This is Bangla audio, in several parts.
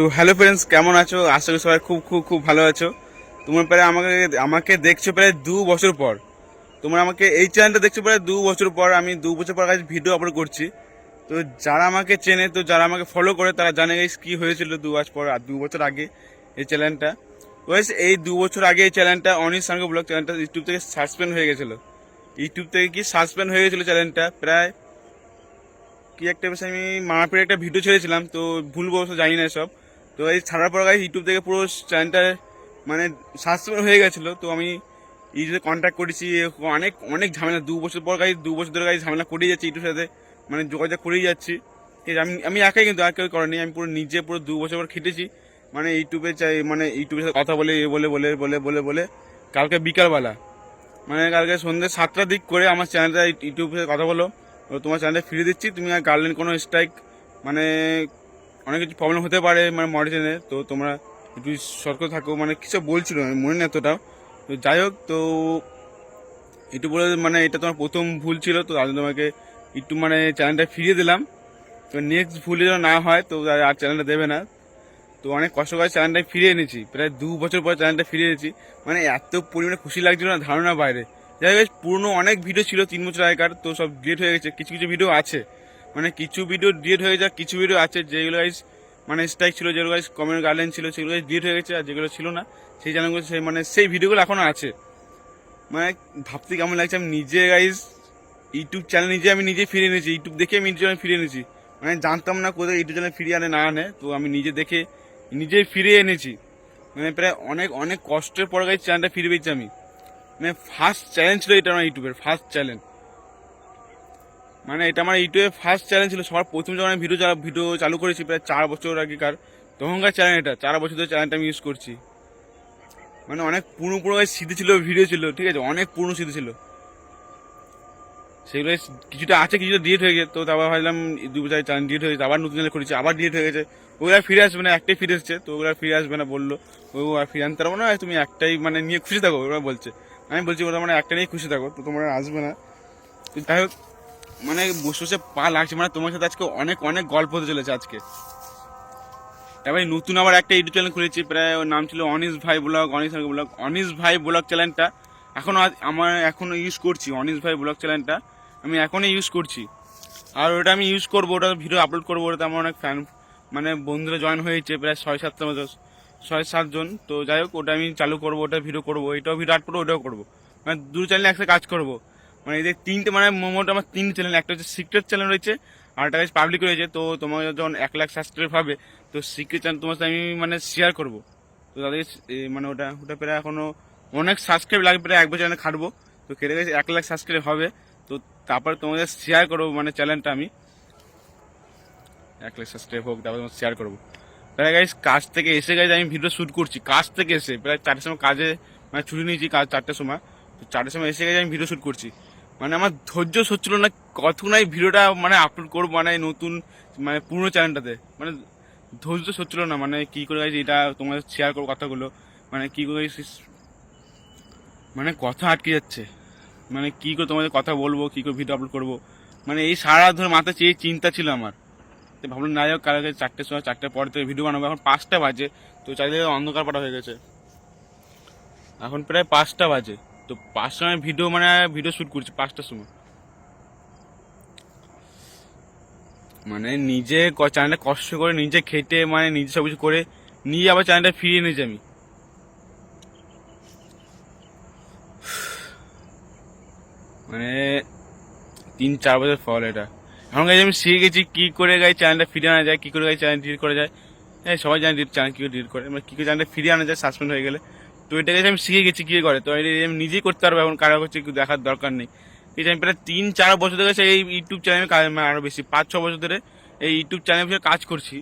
তো হ্যালো ফ্রেন্ডস কেমন আছো? আশা করি সবাই খুব খুব খুব ভালো আছো। তোমরা প্রায় আমাকে আমাকে দেখছ প্রায় দু বছর পর। তোমরা আমাকে এই চ্যানেলটা দেখছ প্রায় দু বছর পর, আমি দু বছর পর কাছে ভিডিও আপলোড করছি। তো যারা আমাকে চেনে, তো যারা আমাকে ফলো করে, তারা জানে গাইস কি হয়েছিল দু বছর পর, আর দু বছর আগে এই চ্যানেলটা গাইস এই দু বছর আগে এই চ্যানেলটা অনিশ সঙ্গে ব্লগ চ্যানেলটা ইউটিউব থেকে সাসপেন্ড হয়ে গেছিল। ইউটিউব থেকে কি সাসপেন্ড হয়ে গেছিল চ্যানেলটা প্রায় কি একটা বেশ আমি মামাপির একটা ভিডিও ছেড়েছিলাম, তো ভুলবো তো জানি না সব তো এই ছাড়ার পর গাইস ইউটিউব থেকে পুরো চ্যানেলটা মানে সাসপেন্ড হয়ে গেছিল, তো আমি ইউটিউবে কন্ট্যাক্ট করেছি, অনেক অনেক ঝামেলা, দু বছর পর গাইস দু বছর ধরে গাইস ঝামেলা করেই যাচ্ছি ইউটিউবের সাথে মানে যোগাযোগ করেই যাচ্ছি। ঠিক আছে, আমি আমি একাই কিন্তু আর কেউ করেনি, আমি পুরো নিজে পুরো দু বছর পর খেটেছি মানে ইউটিউবে চাই মানে ইউটিউবের সাথে কথা বলে এ বলে বলে বলে বলে বলে, কালকে বিকালবেলা মানে কালকে সন্ধ্যে সাতটার দিক করে আমার চ্যানেলটা ইউটিউবে কথা বলো তোমার চ্যানেলটা ফিরে দিচ্ছি, তুমি আর গার্লেন কোনো স্ট্রাইক মানে অনেক কিছু প্রবলেম হতে পারে মানে মডিটেনে তো তোমরা একটু সতর্ক থাকো। মানে কিছু বলছিল? আমি মনে নেই এতটাও তো যাই হোক, তো একটু বলে মানে এটা তোমার প্রথম ভুল ছিল, তো জন্য তোমাকে একটু মানে চ্যানেলটা ফিরিয়ে দিলাম। তো নেক্সট ভুল যেন না হয়, তো আর- আর চ্যানেলটা দেবে না। তো অনেক কষ্ট করে চ্যানেলটা ফিরিয়ে এনেছি। প্রায় দু বছর পর চ্যানেলটা ফিরিয়ে এনেছি। মানে এত পরিমাণে খুশি লাগছিল না ধারণা বাইরে। যাই হোক পুরনো অনেক ভিডিও ছিল, তিন বছর আগেকার, তো সব ডিলিট হয়ে গেছে। কিছু কিছু ভিডিও আছে। মানে কিছু ভিডিও ডিলিট হয়ে যায় কিছু ভিডিও আছে যেগুলো গাইস মানে স্ট্রাইক ছিল, যেগুলো গাইস কমেন্ট গার্ডেন ছিল, সেগুলো গাইজ ডিলিট হয়ে গেছে আর যেগুলো ছিল না, সেই চ্যানেলগুলো সেই মানে সেই ভিডিওগুলো এখনও আছে। মানে ভাবতে কেমন লাগছে, আমি নিজে গাইস ইউটিউব চ্যানেল নিজে আমি নিজে ফিরে এনেছি ইউটিউব দেখে আমি নিজে আমি ফিরে এনেছি। মানে জানতাম না কোথায় ইউটিউব চ্যানেল ফিরিয়ে আনে, না আনে, তো আমি নিজে দেখে নিজেই ফিরে এনেছি। মানে প্রায় অনেক অনেক কষ্টের পর গাইস চ্যানেলটা ফিরে পেয়েছি আমি। মানে ফার্স্ট চ্যালেঞ্জ ছিল এটা আমার ইউটিউবের ফার্স্ট চ্যালেঞ্জ মানে এটা আমার ইউটিউবে ফার্স্ট চ্যালেঞ্জ ছিল, সবার প্রথম যখন আমি ভিডিও ভিডিও চালু করেছি, প্রায় চার বছর আগেকার, তখনকার চ্যানেল এটা, চার বছর ধরে চ্যানেলটা আমি ইউজ করছি। মানে অনেক পুরনো গাইস স্মৃতি ছিল ভিডিও ছিল, ঠিক আছে? অনেক পুরনো স্মৃতি ছিল। সেগুলো কিছুটা আছে, কিছুটা ডিলিট হয়ে গেছে, তো তারপর ভাবলাম দু বছর চ্যানেল ডিলিট হয়ে গেছে, আবার নতুন চ্যানেল করেছি আবার ডিলিট হয়ে গেছে। ওগুলো ফিরে আসবে না, একটাই ফিরে এসছে, তো ওগুলো ফিরে আসবে না বলল। ও আর ফিরে আনতে পারব না তুমি একটাই মানে নিয়ে খুশি থাকো, ওরা বলছে। আমি বলছি, ওরা মানে একটা নিয়ে খুশি থাকো, তো তোমরা আসবে না। যাই হোক মানে বসে বসে পা লাগছে মানে তোমার সাথে আজকে অনেক অনেক গল্প হতে চলেছে আজকে। তারপরে নতুন আবার একটা ইউটিউব চ্যানেল খুলেছি, প্রায় ওর নাম ছিল অনিস ভাই ব্লগ, অনিস ব্লগ, অনিস ভাই ব্লগ চ্যানেলটা এখনও আমার এখনও ইউজ করছি, অনিস ভাই ব্লগ চ্যানেলটা আমি এখনই ইউজ করছি। আর ওটা আমি ইউজ করব, ওটা ভিডিও আপলোড করব, ওটাতে আমার অনেক ফ্যান মানে বন্ধুরা জয়েন হয়েছে, প্রায় ছয় সাতটা মতো, ছয় সাতজন তো যাই হোক, ওটা আমি চালু করব, ওটা ভিডিও করব, এটাও ভিডিও আট করব ওটাও করব। মানে দু চ্যানেলে একসাথে কাজ করব। মানে এদের তিনটে মানে মোমোট আমার তিনটে চ্যানেল একটা হচ্ছে সিক্রেট চ্যানেল রয়েছে, আর একটা পাবলিক রয়েছে, তো তোমার যখন এক লাখ সাবস্ক্রাইব হবে তো সিক্রেট চ্যানেল তোমার সাথে আমি মানে শেয়ার করব। তো তাদের মানে ওটা ওটা প্রায় এখনও অনেক সাবস্ক্রাইব লাগবে প্রায় এক বছর খাটবো। তো কেটে গেছে, এক লাখ সাবস্ক্রাইব হবে। তো তারপর তোমাদের শেয়ার করব মানে চ্যানেলটা আমি। এক লাখ সাবস্ক্রাইব হোক, তারপর তোমার শেয়ার করব। প্রায় গাইস কাজ থেকে এসে গাইজ আমি ভিডিও শ্যুট করছি। কাজ থেকে এসে, প্রায় চারটের সময় কাজে মানে ছুটি নিয়েছি, কাজ চারটের সময়। তো চারটের সময় এসে গেছে আমি ভিডিও শ্যুট করছি। মানে আমার ধৈর্য হচ্ছিল না, কতক্ষণ এই ভিডিওটা মানে আপলোড করব মানে নতুন মানে পুরনো চ্যানেলটাতে মানে ধৈর্য হচ্ছিল না মানে কি করে গেছে এটা তোমাদের শেয়ার করব কথাগুলো মানে কি করে মানে কথা আটকে যাচ্ছে। মানে কি করে তোমাদের কথা বলব, কি করে ভিডিও আপলোড করব। মানে এই সারা ধরে মাথা চেয়ে চিন্তা ছিল আমার। তো ভাবলাম না হোক কালকে চারটের সময়, চারটের পরে থেকে ভিডিও বানাবো। এখন পাঁচটা বাজে, তো চারিদিকে অন্ধকার পাটা হয়ে গেছে। এখন প্রায় পাঁচটা বাজে। তো পাঁচটার সময় ভিডিও মানে ভিডিও শুট করছি, পাঁচটার সময়। মানে নিজে চ্যানেলটা কষ্ট করে নিজে খেটে মানে নিজে সব কিছু করে নিয়ে আবার চ্যানেলটা ফিরিয়ে নিয়েছি আমি। মানে তিন চার বছর ফল এটা। এখন গাইজ আমি শিখে গেছি কি করে গাই চ্যানেলটা ফিরিয়ে আনা যায়, কি করে গাই চ্যানেল ডিলিট করা যায়। হ্যাঁ সবাই জানে চ্যানেল কি করে ডিলিট করে মানে কি করে চ্যানেলটা ফিরিয়ে আনা যায় সাসপেন্ড হয়ে গেলে। তো এটা গেছে আমি শিখে গেছি কি করে? তো এটা আমি নিজেই করতে পারব এখন, কারও হচ্ছে দেখার দরকার নেই। এই যে আমি প্রায় তিন, চার বছর ধরে এই ইউটিউব চ্যানেলে কাজ মানে আরও বেশি, পাঁচ, ছ বছর ধরে এই ইউটিউব চ্যানেল পিছনে কাজ করছি।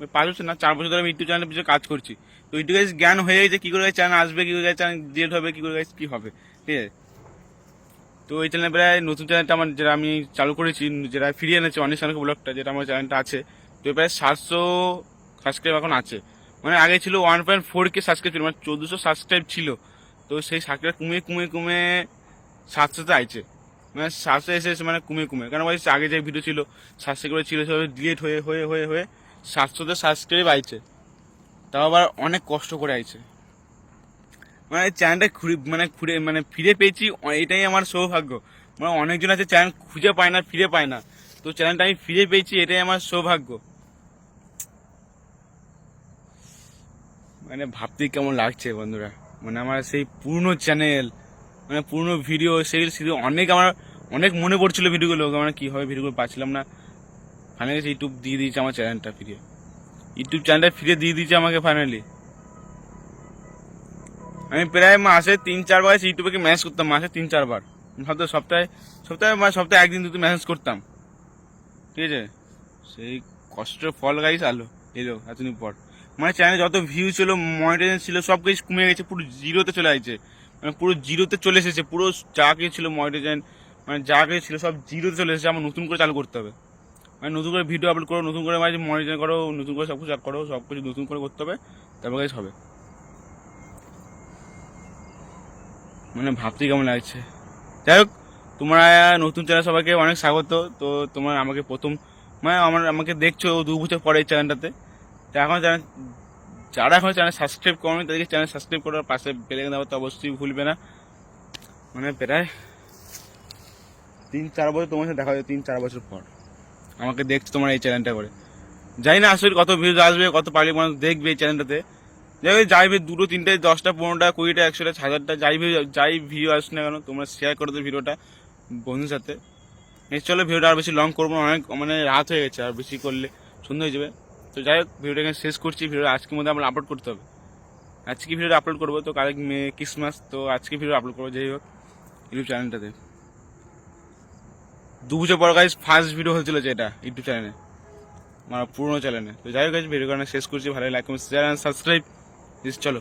ওই পাঁচ বছর না, চার বছর ধরে আমি ইউটিউব চ্যানেলের পিছনে কাজ করছি। তো ইউটিউব জ্ঞান হয়ে গেছে কী করে চ্যানেল আসবে, কী করে চ্যানেল ডিলিট হবে, কি করে কী হবে, ঠিক আছে? তো এই চ্যানেলে প্রায় নতুন চ্যানেলটা আমার যেটা আমি চালু করেছি, যেটা ফিরিয়ে এনেছে অনেক অনেক ব্লগটা যেটা আমার চ্যানেলটা আছে, তো প্রায় সাতশো সাবস্ক্রাইব এখন আছে। মানে আগে ছিল one point four K subscribe ছিল মানে চোদ্দোশো সাবস্ক্রাইব ছিল। তো সেই সাবস্ক্রাইব কমে কমে কমে সাতশোতে আইছে। মানে সাতশো এসে এসে মানে কমে কমে। কারণ বলছি? আগে যে ভিডিও ছিল সাতশো করে ছিল, সেভাবে ডিলিট হয়ে হয়ে হয়ে হয়ে সাতশোতে সাবস্ক্রাইব আইছে। তাও আবার অনেক কষ্ট করে আইছে। মানে চ্যানেলটা ঘুরে মানে ঘুরে মানে ফিরে পেয়েছি এটাই আমার সৌভাগ্য। মানে অনেকজন আছে চ্যানেল খুঁজে পায় না, ফিরে পায় না। তো চ্যানেলটা আমি ফিরে পেয়েছি, এটাই আমার সৌভাগ্য। মানে ভাবতে কেমন লাগছে বন্ধুরা। মানে আমার সেই পুরনো চ্যানেল মানে পুরনো ভিডিও সেই সেগুলো অনেক আমার, অনেক মনে পড়ছিল ভিডিওগুলো মানে কীভাবে ভিডিওগুলো পাচ্ছিলাম না। ফাইনালি সেই ইউটিউব দিয়ে দিয়েছে আমার চ্যানেলটা ফিরে ইউটিউব চ্যানেলটা ফিরে দিয়ে দিয়েছে আমাকে ফাইনালি আমি প্রায় মাসে তিন চারবার ইউটিউবে ম্যানেজ করতাম, মাসে তিন চারবার হয়তো সপ্তাহে সপ্তাহে মানে সপ্তাহে একদিন দুটো ম্যানেজ করতাম। ঠিক আছে? সেই কষ্টের ফল গাইস আলো। এলো এতদিন পর। মানে চ্যানেলে যত ভিউ ছিল মনিটাইজেশন ছিল, সব কিছু কমে গেছে, পুরো জিরোতে চলে আসছে। মানে পুরো জিরোতে চলে এসেছে, পুরো যা কিছু ছিল মনিটাইজেশন মানে যা কিছু ছিল সব জিরোতে চলে এসেছে, আমার নতুন করে চালু করতে হবে। মানে নতুন করে ভিডিও আপলোড করো, নতুন করে মানে মনিটাইজেশন করো, নতুন করে সব কিছু করো, সব কিছু নতুন করে করতে হবে, তারপর গাইস হবে। মানে ভাবতে কেমন লাগছে। যাই হোক, তোমরা নতুন চ্যানেল সবাইকে অনেক স্বাগত। তো তোমার আমাকে প্রথম মানে আমার, আমাকে দেখছ দু বছর পরে এই চ্যানেলটাতে তো এখন চ্যানেল যারা এখন চ্যানেল সাবস্ক্রাইব করেনি তাদেরকে চ্যানেল সাবস্ক্রাইব করার পাশে বেলে দেওয়া তো অবশ্যই ভুলবে না। মানে প্রায় তিন চার বছর তোমার সাথে দেখা যায় তিন চার বছর পর। আমাকে দেখছ তোমার এই চ্যানেলটা করে। জানি না আসলে কত ভিউজ আসবে কত পাবলিক মানুষ দেখবে এই চ্যানেলটাতে যাই হোক, যাই দুটো তিনটে দশটা পনেরোটা কুড়িটা একশোটা হাজারটা যাই ভিউ যাই ভিউ আসুক না কেন তোমরা শেয়ার করে দেবে ভিডিওটা বন্ধুর সাথে। চলো ভিডিওটা আর বেশি লং করব অনেক মানে রাত হয়ে গেছে আর বেশি করলে সন্ধ্যা হয়ে যাবে। তো যাই হোক ভিডিওটাকে শেষ করছি। ভিডিও আজকের মধ্যে আমরা আপলোড করতে হবে। আজকে ভিডিওটা আপলোড করব, তো কালকে মে ক্রিসমাস তো আজকে ভিডিও আপলোড করব। যাই হোক, ইউটিউব চ্যানেলটাতে। দু বছর পর গাইজ ফার্স্ট ভিডিও হয়েছিল যেটা ইউটিউব চ্যানেলে। আমার পুরোনো চ্যানেলে। তো যাই হোক ভিডিও ভিডিও শেষ করছি। ভালো লাইক শেয়ার অ্যান্ড সাবস্ক্রাইব চলো।